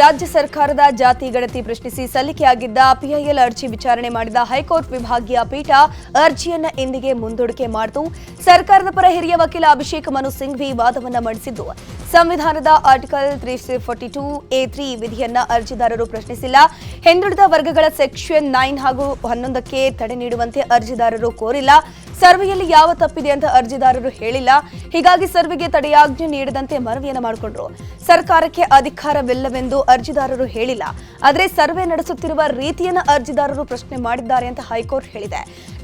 ರಾಜ್ಯ ಸರ್ಕಾರದ ಜಾತಿ ಗಣತಿ ಪ್ರಶ್ನಿಸಿ ಸಲ್ಲಿಕೆಯಾಗಿದ್ದ ಪಿಐಎಲ್ ಅರ್ಜಿ ವಿಚಾರಣೆ ಮಾಡಿದ ಹೈಕೋರ್ಟ್ ವಿಭಾಗೀಯ ಪೀಠ ಅರ್ಜಿಯನ್ನ ಇಂದಿಗೆ ಮುಂದೂಡಿಕೆ ಮಾಡಿತು. ಸರ್ಕಾರದ ಪರ ಹಿರಿಯ ವಕೀಲ ಅಭಿಷೇಕ್ ಮನು ಸಿಂಘ್ವಿ ವಾದವನ್ನ ಮಂಡಿಸಿದ್ದು. ಸಂವಿಧಾನದ article three forty two A three ವಿಧಿಯನ್ನ ಅರ್ಜಿದಾರರು ಪ್ರಶ್ನಿಸಿಲ್ಲ. ಹಿಂದುಳಿದ ವರ್ಗಗಳ ಸೆಕ್ಷನ್ ನೈನ್ ಹಾಗೂ ಹನ್ನೊಂದಕ್ಕೆ ತಡೆ ನೀಡುವಂತೆ ಅರ್ಜಿದಾರರು ಕೋರಿಲ್ಲ. ಸರ್ವೆಯಲ್ಲಿ ಯಾವ ತಪ್ಪಿದೆ ಅಂತ ಅರ್ಜಿದಾರರು ಹೇಳಿಲ್ಲ. ಹೀಗಾಗಿ ಸರ್ವೆಗೆ ತಡೆಯಾಜ್ಞೆ ನೀಡದಂತೆ ಮನವಿಯನ್ನು ಮಾಡಿಕೊಂಡ್ರು. ಸರ್ಕಾರಕ್ಕೆ ಅಧಿಕಾರವಿಲ್ಲವೆಂದು ಅರ್ಜಿದಾರರು ಹೇಳಿಲ್ಲ. ಆದರೆ ಸರ್ವೆ ನಡೆಸುತ್ತಿರುವ ರೀತಿಯನ್ನ ಅರ್ಜಿದಾರರು ಪ್ರಶ್ನೆ ಮಾಡಿದ್ದಾರೆ ಅಂತ ಹೈಕೋರ್ಟ್ ಹೇಳಿದೆ.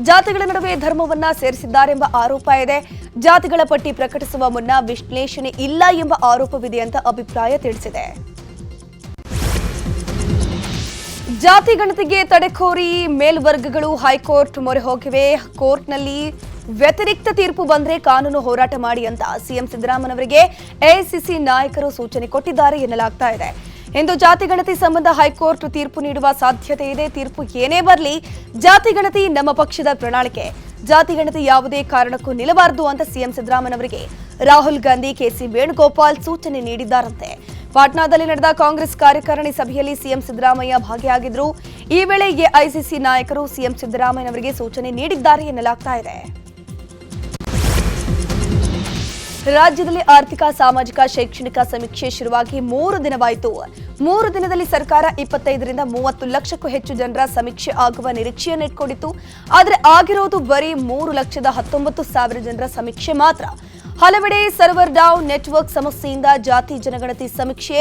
ಜಾತಿಗಳ ನಡುವೆ ಧರ್ಮವನ್ನ ಸೇರಿಸಿದ್ದಾರೆಂಬ ಆರೋಪ ಇದೆ. ಜಾತಿಗಳ ಪಟ್ಟಿ ಪ್ರಕಟಿಸುವ ಮುನ್ನ ವಿಶ್ಲೇಷಣೆ ಇಲ್ಲ ಎಂಬ ಆರೋಪವಿದೆ ಅಂತ ಅಭಿಪ್ರಾಯ ತಿಳಿಸಿದೆ. ಜಾತಿ ಗಣತಿಗೆ ತಡೆಕೋರಿ ಮೇಲ್ವರ್ಗಗಳು ಹೈಕೋರ್ಟ್ ಮೊರೆ ಹೋಗಿವೆ. ಕೋರ್ಟ್ನಲ್ಲಿ ವ್ಯತಿರಿಕ್ತ ತೀರ್ಪು ಬಂದ್ರೆ ಕಾನೂನು ಹೋರಾಟ ಮಾಡಿ ಅಂತ ಸಿಎಂ ಸಿದ್ದರಾಮಯ್ಯನವರಿಗೆ ಎಐಸಿಸಿ ನಾಯಕರು ಸೂಚನೆ ಕೊಟ್ಟಿದ್ದಾರೆ ಎನ್ನಲಾಗ್ತಾ ಇದೆ. ಇಂದು ಜಾತಿ ಗಣತಿ ಸಂಬಂಧ ಹೈಕೋರ್ಟ್ ತೀರ್ಪು ನೀಡುವ ಸಾಧ್ಯತೆ ಇದೆ. ತೀರ್ಪು ಏನೇ ಬರಲಿ, ಜಾತಿ ಗಣತಿ ನಮ್ಮ ಪಕ್ಷದ ಪ್ರಣಾಳಿಕೆ. ಜಾತಿ ಗಣತಿ ಯಾವುದೇ ಕಾರಣಕ್ಕೂ ನಿಲ್ಲಬಾರದು ಅಂತ ಸಿಎಂ ಸಿದ್ದರಾಮನವರಿಗೆ ರಾಹುಲ್ ಗಾಂಧಿ ಕೆಸಿ ವೇಣುಗೋಪಾಲ್ ಸೂಚನೆ ನೀಡಿದ್ದಾರಂತೆ. ಪಾಟ್ನಾದಲ್ಲಿ ನಡೆದ ಕಾಂಗ್ರೆಸ್ ಕಾರ್ಯಕಾರಿಣಿ ಸಭೆಯಲ್ಲಿ ಸಿಎಂ ಸಿದ್ದರಾಮಯ್ಯ ಭಾಗಿಯಾಗಿದ್ರು ಈ ವೇಳೆ ಎಐಸಿಸಿ ನಾಯಕರು ಸಿಎಂ ಸಿದ್ದರಾಮಯ್ಯನವರಿಗೆ ಸೂಚನೆ ನೀಡಿದ್ದಾರೆ ಎನ್ನಲಾಗ್ತಾ ಇದೆ. ರಾಜ್ಯದಲ್ಲಿ ಆರ್ಥಿಕ, ಸಾಮಾಜಿಕ, ಶೈಕ್ಷಣಿಕ ಸಮೀಕ್ಷೆ ಶುರುವಾಗಿ ಮೂರು ದಿನವಾಯಿತು. ಮೂರು ದಿನದಲ್ಲಿ ಸರ್ಕಾರ ಇಪ್ಪತ್ತೈದರಿಂದ ಮೂವತ್ತು ಲಕ್ಷಕ್ಕೂ ಹೆಚ್ಚು ಜನರ ಸಮೀಕ್ಷೆ ಆಗುವ ನಿರೀಕ್ಷೆಯನ್ನು ಇಟ್ಕೊಂಡಿತ್ತು ಆದರೆ ಆಗಿರೋದು ಬರೀ ಮೂರು ಲಕ್ಷದ ಹತ್ತೊಂಬತ್ತು ಸಾವಿರ ಜನರ ಸಮೀಕ್ಷೆ ಮಾತ್ರ. ಹಲವೆಡೆ ಸರ್ವರ್ ಡೌನ್ ನೆಟ್ವರ್ಕ್ ಸಮಸ್ಯೆಯಿಂದ ಜಾತಿ ಜನಗಣತಿ ಸಮೀಕ್ಷೆ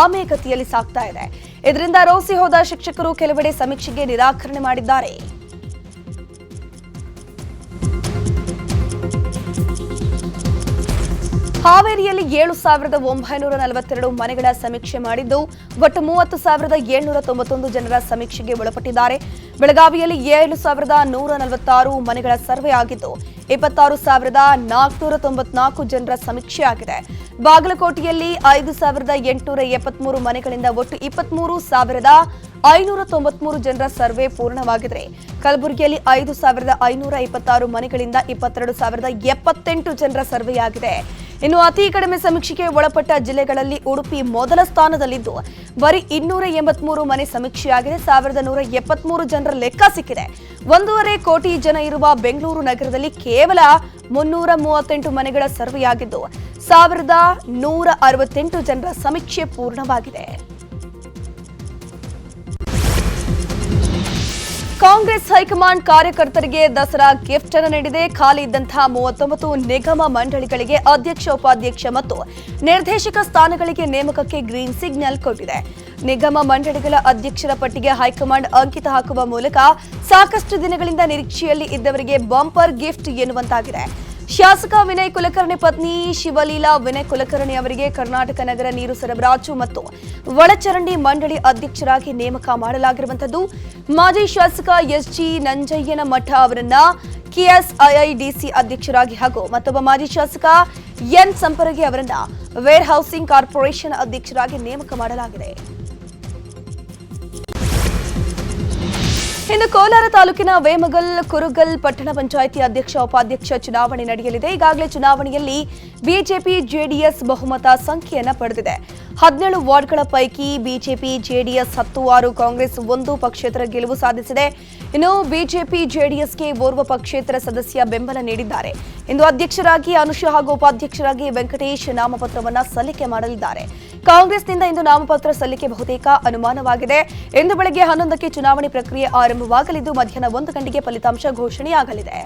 ಆಮೆಗತಿಯಲ್ಲಿ ಸಾಗ್ತಾ ಇದೆ. ಇದರಿಂದ ರೋಸಿ ಹೋದ ಶಿಕ್ಷಕರು ಕೆಲವೆಡೆ ಸಮೀಕ್ಷೆಗೆ ನಿರಾಕರಣೆ ಮಾಡಿದ್ದಾರೆ. ಹಾವೇರಿಯಲ್ಲಿ ಏಳು ಸಾವಿರದ ಒಂಬೈನೂರ ನಲವತ್ತೆರಡು ಮನೆಗಳ ಸಮೀಕ್ಷೆ ಮಾಡಿದ್ದು, ಒಟ್ಟು ಮೂವತ್ತು ಸಾವಿರದ ಏಳ್ನೂರ ತೊಂಬತ್ತೊಂದು ಜನರ ಸಮೀಕ್ಷೆಗೆ ಒಳಪಟ್ಟಿದ್ದಾರೆ. ಬೆಳಗಾವಿಯಲ್ಲಿ ಏಳು ಸಾವಿರದ ನೂರ ನಲವತ್ತಾರು ಮನೆಗಳ ಸರ್ವೆ ಆಗಿದ್ದು, ಇಪ್ಪತ್ತಾರು ಸಾವಿರದ ನಾಲ್ಕುನೂರ ತೊಂಬತ್ನಾಲ್ಕು ಜನರ ಸಮೀಕ್ಷೆ ಆಗಿದೆ. ಬಾಗಲಕೋಟೆಯಲ್ಲಿ ಐದು ಸಾವಿರದ ಎಂಟುನೂರ ಎಪ್ಪತ್ಮೂರು ಮನೆಗಳಿಂದ ಒಟ್ಟು ಇಪ್ಪತ್ಮೂರು ಸಾವಿರದ ಐನೂರ ತೊಂಬತ್ಮೂರು ಜನರ ಸರ್ವೆ ಪೂರ್ಣವಾಗಿದೆ. ಕಲಬುರಗಿಯಲ್ಲಿ ಐದು ಸಾವಿರದ ಐನೂರ ಇಪ್ಪತ್ತಾರು ಮನೆಗಳಿಂದ ಇಪ್ಪತ್ತೆರಡು ಸಾವಿರದ ಎಪ್ಪತ್ತೆಂಟು ಜನರ ಸರ್ವೆಯಾಗಿದೆ. ಇನ್ನು ಅತಿ ಕಡಿಮೆ ಸಮೀಕ್ಷೆಗೆ ಒಳಪಟ್ಟ ಜಿಲ್ಲೆಗಳಲ್ಲಿ ಉಡುಪಿ ಮೊದಲ ಸ್ಥಾನದಲ್ಲಿದ್ದು, ಬರೀ ಇನ್ನೂರ ಎಂಬತ್ಮೂರು ಮನೆ ಸಮೀಕ್ಷೆಯಾಗಿದೆ. ಸಾವಿರದ ನೂರ ಎಪ್ಪತ್ಮೂರು ಜನರ ಲೆಕ್ಕ ಸಿಕ್ಕಿದೆ. ಒಂದೂವರೆ ಕೋಟಿ ಜನ ಇರುವ ಬೆಂಗಳೂರು ನಗರದಲ್ಲಿ ಕೇವಲ ಮುನ್ನೂರ ಮೂವತ್ತೆಂಟು ಮನೆಗಳ ಸರ್ವೆಯಾಗಿದ್ದು, ಸಾವಿರದ ನೂರ ಅರವತ್ತೆಂಟು ಜನರ ಸಮೀಕ್ಷೆ ಪೂರ್ಣವಾಗಿದೆ. ಕಾಂಗ್ರೆಸ್ ಹೈಕಮಾಂಡ್ ಕಾರ್ಯಕರ್ತರಿಗೆ ದಸರಾ ಗಿಫ್ಟ್ ಅನ್ನು ನೀಡಿದೆ. ಖಾಲಿ ಇದ್ದಂತಹ ಮೂವತ್ತೊಂಬತ್ತು ನಿಗಮ ಮಂಡಳಿಗಳಿಗೆ ಅಧ್ಯಕ್ಷ, ಉಪಾಧ್ಯಕ್ಷ ಮತ್ತು ನಿರ್ದೇಶಕ ಸ್ಥಾನಗಳಿಗೆ ನೇಮಕಕ್ಕೆ ಗ್ರೀನ್ ಸಿಗ್ನಲ್ ಕೊಟ್ಟಿದೆ. ನಿಗಮ ಮಂಡಳಿಗಳ ಅಧ್ಯಕ್ಷರ ಪಟ್ಟಿಗೆ ಹೈಕಮಾಂಡ್ ಅಂಕಿತ ಹಾಕುವ ಮೂಲಕ ಸಾಕಷ್ಟು ದಿನಗಳಿಂದ ನಿರೀಕ್ಷೆಯಲ್ಲಿ ಇದ್ದವರಿಗೆ ಬಂಪರ್ ಗಿಫ್ಟ್ ಎನ್ನುವಂತಾಗಿದೆ. ಶಾಸಕ ವಿನಯ್ ಕುಲಕರ್ಣಿ ಪತ್ನಿ ಶಿವಲೀಲಾ ವಿನಯ್ ಕುಲಕರ್ಣಿ ಅವರಿಗೆ ಕರ್ನಾಟಕ ನಗರ ನೀರು ಸರಬರಾಜು ಮತ್ತು ಒಳಚರಂಡಿ ಮಂಡಳಿ ಅಧ್ಯಕ್ಷರಾಗಿ ನೇಮಕ ಮಾಡಲಾಗಿರುವಂತದ್ದು ಮಾಜಿ ಶಾಸಕ ಎಸ್ಜಿ ನಂಜಯ್ಯನ ಮಠ ಅವರನ್ನ ಕೆಎಸ್ಐಐಡಿಸಿ ಅಧ್ಯಕ್ಷರಾಗಿ ಹಾಗೂ ಮತ್ತೊಬ್ಬ ಮಾಜಿ ಶಾಸಕ ಎನ್. ಸಂಪರಗಿ ಅವರನ್ನ ವೇರ್ ಹೌಸಿಂಗ್ ಕಾರ್ಪೊರೇಷನ್ ಅಧ್ಯಕ್ಷರಾಗಿ ನೇಮಕ ಮಾಡಲಾಗಿದೆ. ಇನ್ನು ಕೋಲಾರ ತಾಲೂಕಿನ ವೇಮಗಲ್, ಕುರುಗಲ್ ಪಟ್ಟಣ ಪಂಚಾಯಿತಿ ಅಧ್ಯಕ್ಷ, ಉಪಾಧ್ಯಕ್ಷ ಚುನಾವಣೆ ನಡೆಯಲಿದೆ. ಈಗಾಗಲೇ ಚುನಾವಣೆಯಲ್ಲಿ ಬಿಜೆಪಿ, ಜೆಡಿಎಸ್ ಬಹುಮತ ಸಂಖ್ಯೆಯನ್ನು ಪಡೆದಿದೆ. ಹದಿನೇಳು ವಾರ್ಡ್ಗಳ ಪೈಕಿ ಬಿಜೆಪಿ, ಜೆಡಿಎಸ್ ಹತ್ತು, ಆರು, ಕಾಂಗ್ರೆಸ್ ಒಂದು ಪಕ್ಷೇತರ ಗೆಲುವು ಸಾಧಿಸಿದೆ. ಇನ್ನು ಬಿಜೆಪಿ, ಜೆಡಿಎಸ್ಗೆ ಓರ್ವ ಪಕ್ಷೇತರ ಸದಸ್ಯ ಬೆಂಬಲ ನೀಡಿದ್ದಾರೆ. ಇಂದು ಅಧ್ಯಕ್ಷರಾಗಿ ಅನುಷಾ ಹಾಗೂ ಉಪಾಧ್ಯಕ್ಷರಾಗಿ ವೆಂಕಟೇಶ್ ನಾಮಪತ್ರವನ್ನು ಸಲ್ಲಿಕೆ ಮಾಡಲಿದ್ದಾರೆ. ಕಾಂಗ್ರೆಸ್ನಿಂದ ಇಂದು ನಾಮಪತ್ರ ಸಲ್ಲಿಕೆ ಬಹುತೇಕ ಅನುಮಾನವಾಗಿದೆ. ಇಂದು ಬೆಳಗ್ಗೆ ಹನ್ನೊಂದಕ್ಕೆ ಚುನಾವಣೆ ಪ್ರಕ್ರಿಯೆ ಆರಂಭವಾಗಲಿದ್ದು ಮಧ್ಯಾಹ್ನ ಒಂದು ಗಂಟೆಗೆ ಫಲಿತಾಂಶ ಘೋಷಣೆಯಾಗಲಿದೆ.